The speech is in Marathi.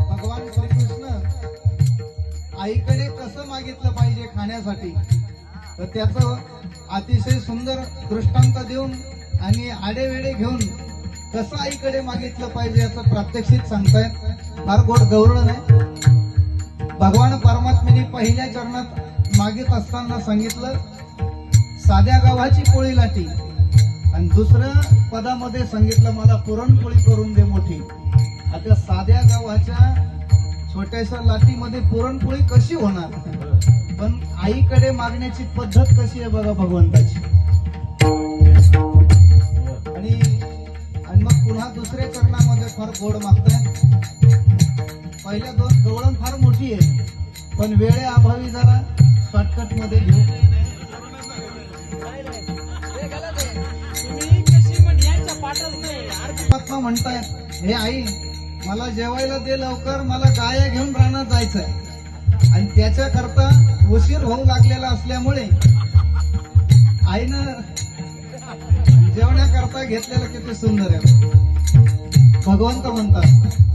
भगवान श्रीकृष्ण आईकडे कसं मागितलं पाहिजे खाण्यासाठी तर त्याचं अतिशय सुंदर दृष्टांत देऊन आणि आडेवेडे घेऊन कसं आईकडे मागितलं पाहिजे याचं प्रात्यक्षिक सांगतायत. फार गोड गौरव आहे. भगवान परमात्मेने पहिल्या चरणात मागित असताना सांगितलं साध्या गावाची पोळी लाटी. आणि दुसऱ्या पदामध्ये सांगितलं मला पुरणपोळी करून दे मोठी. आता साध्या गावाच्या छोट्याशा लाटीमध्ये पुरणपोळी कशी होणार? पण आईकडे मागण्याची पद्धत कशी आहे बघा भगवंताची. दुसऱ्या चरणामध्ये फार गोड मागताय. पहिल्या दोन गवळण फार मोठी आहे. पण वेळे अभावी जरा शॉर्टकटमध्ये घेऊ. तुम्ही म्हणताय हे आई मला जेवायला दे लवकर मला गाया घेऊन रानात जायचंय. आणि त्याच्या करता उशीर होऊ लागलेला असल्यामुळे आईनं जेवण्याकरता घेतलेलं किती सुंदर आहे. भगवंत म्हणतात.